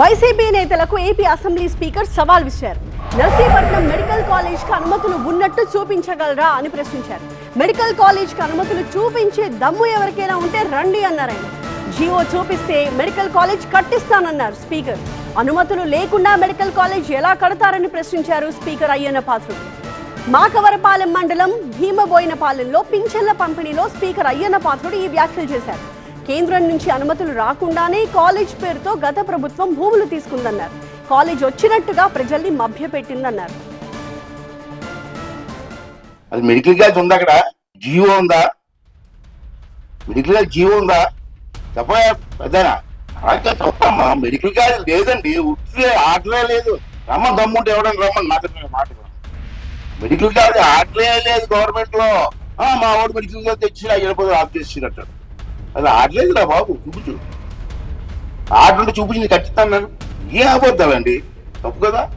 YCP నేతలకు AP assembly speaker సవాల్ విసిరారు. నర్సీపట్నం మెడికల్ కాలేజ్కి అనుమతులు ఉన్నట్టు చూపించగలరా అని ప్రశ్నించారు. మెడికల్ కాలేజ్కి అనుమతులు చూపించే దమ్ము ఎవరికైనా ఉంటే రండి అన్నారు ఆయన. జియో చూపిస్తే మెడికల్ కాలేజ్ కట్టిస్తానన్నారు స్పీకర్. అనుమతులు లేకుండా మెడికల్ కాలేజ్ ఎలా కడతారని ప్రశ్నించారు స్పీకర్ అయ్యన్న పాత్రుడు. మాకవరపాలెం మండలం భీమబోయినపాలెంలో పింఛన్ల పంపిణీలో స్పీకర్ అయ్యన్న పాత్రుడు ఈ వ్యాఖ్యలు చేశారు. కేంద్రం నుంచి అనుమతులు రాకుండానే కాలేజ్ పేరుతో గత ప్రభుత్వం భూములు తీసుకుందన్నారు. కాలేజ్ వచ్చినట్టుగా ప్రజల్ని మభ్యపెట్టిందన్నారు. అది మెడికల్ కాలేజ్ ఉందా అక్కడ? జియో ఉందా? మెడికల్ కాలేజ్ జీవో ఉందా? చెప్పయా అయితే తప్పమ్మా మెడికల్ కాలేజ్ లేదండి. ఉట్టిదే ఆటలే లేదు. రమ్మని దమ్ముంటే ఎవడని రమ్మని నాకు మాట మెడికల్ కాలేజ్ ఆటలే లేదు గవర్నమెంట్లో మా వాడు మెడికల్ కాలేజ్ తెచ్చి వెళ్ళిపోతే ఆఫ్ చేసినట్టు అది ఆడలేదురా బాబు చూపించు. ఆట చూపించింది చూపించి నేను ఖచ్చితంగా. ఏం అబద్ధాలండి? తప్పు కదా?